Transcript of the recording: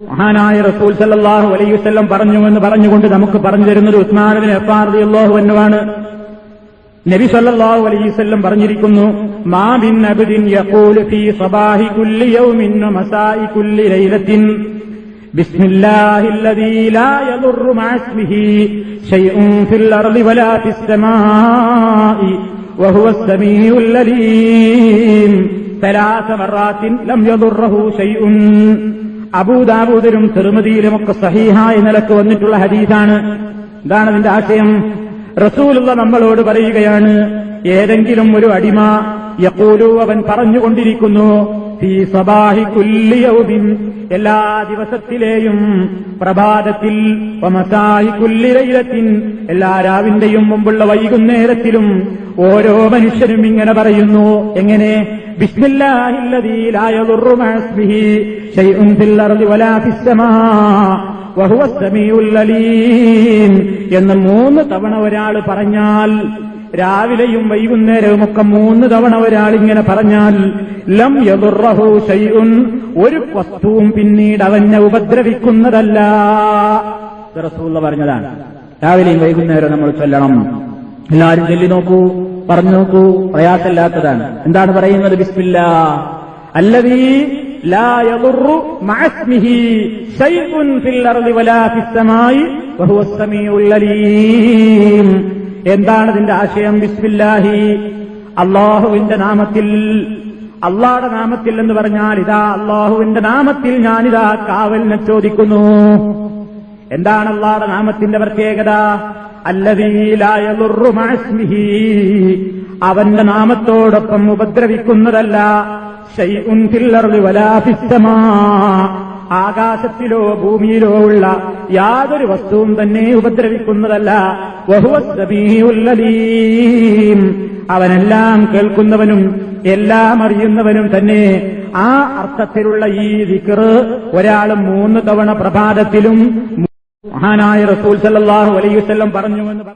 മഹാനായ റസൂൽ സല്ലാഹു അലൈവല്ലം പറഞ്ഞുവെന്ന് പറഞ്ഞുകൊണ്ട് നമുക്ക് പറഞ്ഞു തരുന്നത് ഉസ്മാനബിൻ അള്ളാഹു എന്നുമാണ് നബി സല്ലല്ലാഹു അലൈഹി വസല്ലം പറഞ്ഞിരിക്കുന്നു മാ ബിൻ അബ്ദിൻ യഖൂലു ഫീ സബാഹി കുല്ലി യൗമിൻ വമസാഇ കുല്ലി ലൈലത്തിൻ ബിസ്മില്ലാഹില്ലദീ ലാ യദുറു മഅ ഇസ്മിഹി ശൈഉൻ ഫിൽ അർളി വലാ ഫിസ് സമാഇ وهو السميع العليم ثلاث مرات لم يضره شيء അബൂദാബൂദരും ചെറുമതിയിലും ഒക്കെ സഹീഹായ നിലയ്ക്ക് വന്നിട്ടുള്ള ഹദീസാണ്. എന്താണ് അതിന്റെ ആശയം. റസൂലുള്ള നമ്മളോട് പറയുകയാണ് ഏതെങ്കിലും ഒരു അടിമ യക്കൂലു അവൻ പറഞ്ഞുകൊണ്ടിരിക്കുന്നു എല്ലാ ദിവസത്തിലെയും പ്രഭാതത്തിൽ എല്ലാ രാവിന്റെയും മുമ്പുള്ള വൈകുന്നേരത്തിലും ഓരോ മനുഷ്യരും ഇങ്ങനെ പറയുന്നു. എങ്ങനെ? എന്ന് മൂന്ന് തവണ ഒരാൾ പറഞ്ഞാൽ രാവിലെയും വൈകുന്നേരവും ഒക്കെ മൂന്ന് തവണ ഒരാൾ ഇങ്ങനെ പറഞ്ഞാൽ ലം യദുറഹു ഷൈഉൻ ഒരു വസ്തുവും പിന്നീട് അവനെ ഉപദ്രവിക്കുന്നതല്ല. പറഞ്ഞതാണ്. രാവിലെയും വൈകുന്നേരവും നമ്മൾ ചൊല്ലണം. എല്ലാവരും ചൊല്ലി നോക്കൂ. പറഞ്ഞു നോക്കൂ പ്രയാസമില്ലാത്തതാണ്. എന്താണ് പറയുന്നത്? ബിസ്മില്ല. അല്ലവീ എന്താണ് ഇതിന്റെ ആശയം? ബിസ്മില്ലാഹി. അള്ളാഹുവിന്റെ നാമത്തിൽ അള്ളാഹുടെ നാമത്തിൽ എന്ന് പറഞ്ഞാൽ ഇതാ അള്ളാഹുവിന്റെ നാമത്തിൽ ഞാനിതാ കാവലിനെ ചോദിക്കുന്നു. എന്താണ് അള്ളാഹുടെ നാമത്തിന്റെ പ്രത്യേകത? അല്ലതീലായുറുമാസ്മിഹി അവന്റെ നാമത്തോടൊപ്പം ഉപദ്രവിക്കുന്നതല്ല. ഷൈഉൻ ഫിൽ അർളി വലാ ഫിസ്സമാ. ആകാശത്തിലോ ഭൂമിയിലോ ഉള്ള യാതൊരു വസ്തുവും തന്നെ ഉപദ്രവിക്കുന്നതല്ല. അലീം. അവനെല്ലാം കേൾക്കുന്നവനും എല്ലാം അറിയുന്നവനും തന്നെ ആ അർത്ഥത്തിലുള്ള ഈ ദിക്റ് ഒരാൾ മൂന്ന് തവണ പ്രഭാതത്തിലും മഹാനായ റസൂൽ സല്ലല്ലാഹു അലൈഹി വസല്ലം പറഞ്ഞുവെന്ന്